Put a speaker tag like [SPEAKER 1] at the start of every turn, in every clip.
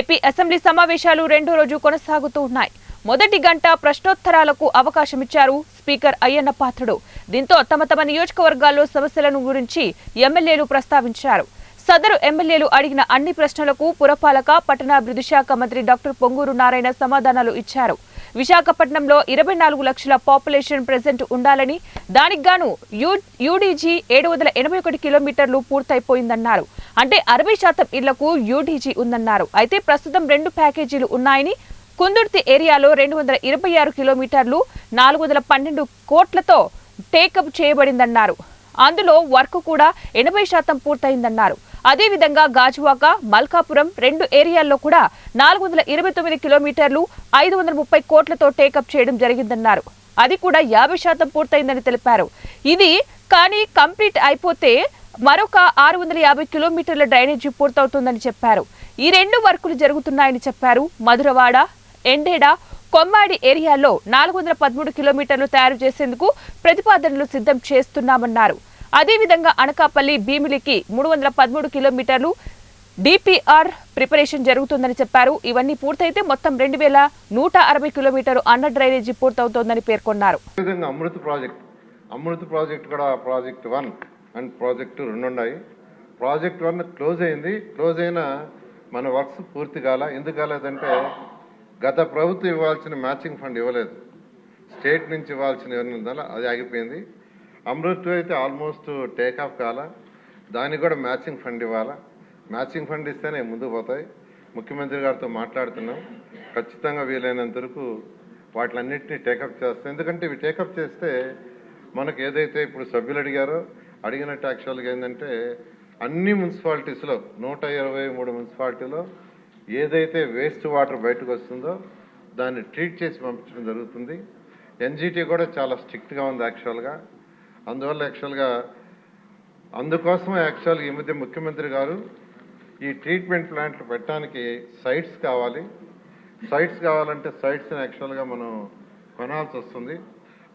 [SPEAKER 1] AP assembly సమావేశాలు రెండో రోజు కొనసాగుతూ ఉన్నాయి. మొదటి గంట ప్రశ్నోత్తరాలకు అవకాశం ఇచ్చారు స్పీకర్ అయ్యన్న పాత్రుడు. దీంతో తమ తమ నియోజకవర్గాల్లో సమస్యలను గురించి ఎమ్మెల్యేలు ప్రస్తావించారు. సదరు ఎమ్మెల్యేలు అడిగిన అన్ని ప్రశ్నలకు పురపాలక పట్టణాభివృద్ధి శాఖ మంత్రి డాక్టర్ పొంగూరు నారాయణ సమాధానాలు ఇచ్చారు. విశాఖపట్నంలో ఇరవై నాలుగు లక్షల పాపులేషన్ ప్రెసెంట్ ఉండాలని దానికి గాను యూ యూడీజీ ఏడు వందల ఎనభై ఒకటి కిలోమీటర్లు పూర్తయిపోయిందన్నారు. అంటే అరవై శాతం ఇళ్ళకు యూడీజీ ఉందన్నారు. అయితే ప్రస్తుతం రెండు ప్యాకేజీలు ఉన్నాయని కుందుర్తి ఏరియాలో రెండు వందల ఇరవై ఆరు కిలోమీటర్లు నాలుగు వందల పన్నెండు కోట్లతో టేకప్ చేయబడిందన్నారు. అందులో వర్క్ కూడా ఎనభై శాతం పూర్తయిందన్నారు. అదేవిధంగా గాజువాక మల్కాపురం రెండు ఏరియాల్లో కూడా నాలుగు వందల ఇరవై తొమ్మిది కిలోమీటర్లు ఐదు వందల ముప్పై కోట్లతో టేకప్ చేయడం జరిగిందన్నారు. అది కూడా యాభై శాతం పూర్తయిందని తెలిపారు. ఇది కానీ కంప్లీట్ అయిపోతే మరొక ఆరు వందల యాభై కిలోమీటర్ల డ్రైనేజీ పూర్తవుతుందని చెప్పారు. ఈ రెండు వర్కులు జరుగుతున్నాయని చెప్పారు మధురవాడ ఎండేడ కొమ్మాడి ఏరియాలో నాలుగు వందల పదమూడు కిలోమీటర్లు తయారు చేసేందుకు ప్రతిపాదనలు సిద్ధం చేస్తున్నామన్నారు. అదేవిధంగా అనకాపల్లి భీమిలికి మూడు వందల పదమూడు కిలోమీటర్లు డిపిఆర్ ప్రిపరేషన్ జరుగుతుందని చెప్పారు. ఇవన్నీ పూర్తయితే మొత్తం రెండు వేల నూట అరవై కిలోమీటర్లు అండర్ డ్రైనేజీ పూర్తవుతోందని పేర్కొన్నారు.
[SPEAKER 2] అమృత అమృత్ ప్రాజెక్ట్ అమృత్ ప్రాజెక్ట్ కూడా ప్రాజెక్ట్ వన్ అండ్ ప్రాజెక్ట్ రెండు ఉన్నాయి. ప్రాజెక్ట్ వన్ క్లోజ్ అయింది. క్లోజ్ అయిన మన వర్క్స్ పూర్తి కాల ఎందుకు కాలేదంటే గత ప్రభుత్వం ఇవ్వాల్సిన మ్యాచింగ్ ఫండ్ ఇవ్వలేదు. స్టేట్ నుంచి ఇవ్వాల్సిన ఇవ్వనందువల్ల అది ఆగిపోయింది. అమృత్ అయితే ఆల్మోస్ట్ టేక్ ఆఫ్ దానికి కూడా మ్యాచింగ్ ఫండ్ ఇవ్వాలా. మ్యాచింగ్ ఫండ్ ఇస్తేనే ముందుకు పోతాయి. ముఖ్యమంత్రి గారితో మాట్లాడుతున్నాం. ఖచ్చితంగా వీలైనంత వరకు వాటిలన్నింటినీ టేకప్ చేస్తాం. ఎందుకంటే ఇవి టేకప్ చేస్తే మనకు ఏదైతే ఇప్పుడు సభ్యులు అడిగారో అడిగినట్టు యాక్చువల్గా ఏంటంటే అన్ని మున్సిపాలిటీస్లో నూట ఇరవై మూడు మున్సిపాలిటీలో ఏదైతే వేస్ట్ వాటర్ బయటకు వస్తుందో దాన్ని ట్రీట్ చేసి పంపించడం జరుగుతుంది. ఎన్జిటీ కూడా చాలా స్ట్రిక్ట్గా ఉంది యాక్చువల్గా అందువల్ల యాక్చువల్గా అందుకోసమే యాక్చువల్గా ఈ మధ్య ముఖ్యమంత్రి గారు ఈ ట్రీట్మెంట్ ప్లాంట్లు పెట్టడానికి సైట్స్ కావాలి. సైట్స్ కావాలంటే సైట్స్ని యాక్చువల్గా మనం కొనాల్సి వస్తుంది.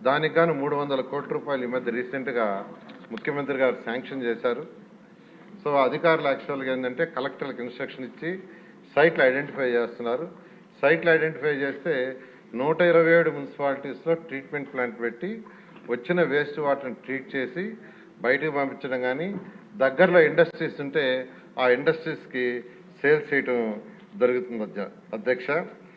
[SPEAKER 2] దానికి గాను మూడు వందల కోట్ల రూపాయలు ఈ మధ్య రీసెంట్గా ముఖ్యమంత్రి గారు శాంక్షన్ చేశారు. సో అధికారులు యాక్చువల్గా ఏంటంటే కలెక్టర్లకు ఇన్స్ట్రక్షన్ ఇచ్చి సైట్లు ఐడెంటిఫై చేస్తున్నారు. సైట్లు ఐడెంటిఫై చేస్తే నూట ఇరవై ఏడు మున్సిపాలిటీస్లో ట్రీట్మెంట్ ప్లాంట్ పెట్టి వచ్చిన వేస్ట్ వాటర్ని ట్రీట్ చేసి బయటకు పంపించడం కానీ దగ్గరలో ఇండస్ట్రీస్ ఉంటే ఆ ఇండస్ట్రీస్కి సేల్స్ చేయటం జరుగుతుంది అధ్య- అధ్యక్ష.